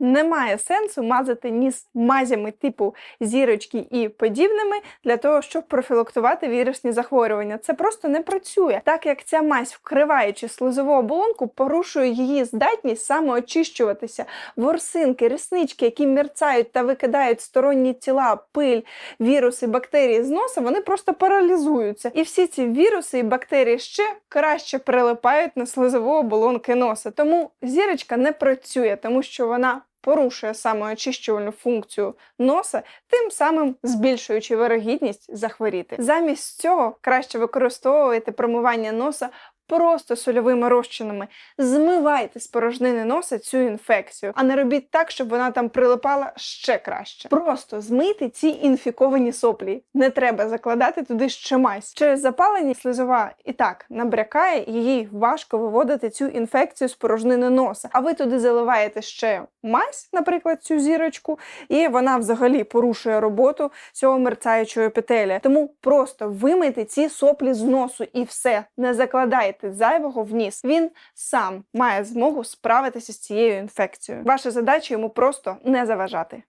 Немає сенсу мазати ніс мазями типу зірочки і подібними для того, щоб профілактувати вірусні захворювання. Це просто не працює, так як ця мазь, вкриваючи слизову оболонку, порушує її здатність самоочищуватися. Ворсинки, реснички, які мерцають та викидають сторонні тіла, пиль, віруси, бактерії з носа, вони просто паралізуються. І всі ці віруси і бактерії ще краще прилипають на слизову оболонки носа. Тому зірочка не працює, тому що вона порушує самоочищувальну функцію носа, тим самим збільшуючи вирогідність захворіти. Замість цього краще використовувати промивання носа. Просто сольовими розчинами змивайте з порожнини носа цю інфекцію, а не робіть так, щоб вона там прилипала ще краще. Просто змийте ці інфіковані соплі. Не треба закладати туди ще мазь. Через запалення слизова і так набрякає, їй важко виводити цю інфекцію з порожнини носа. А ви туди заливаєте ще мазь, наприклад, цю зірочку, і вона взагалі порушує роботу цього мерцаючого епітелія. Тому просто вимийте ці соплі з носу і все, не закладайте зайвого в ніс. Він сам має змогу справитися з цією інфекцією. Ваша задача йому просто не заважати.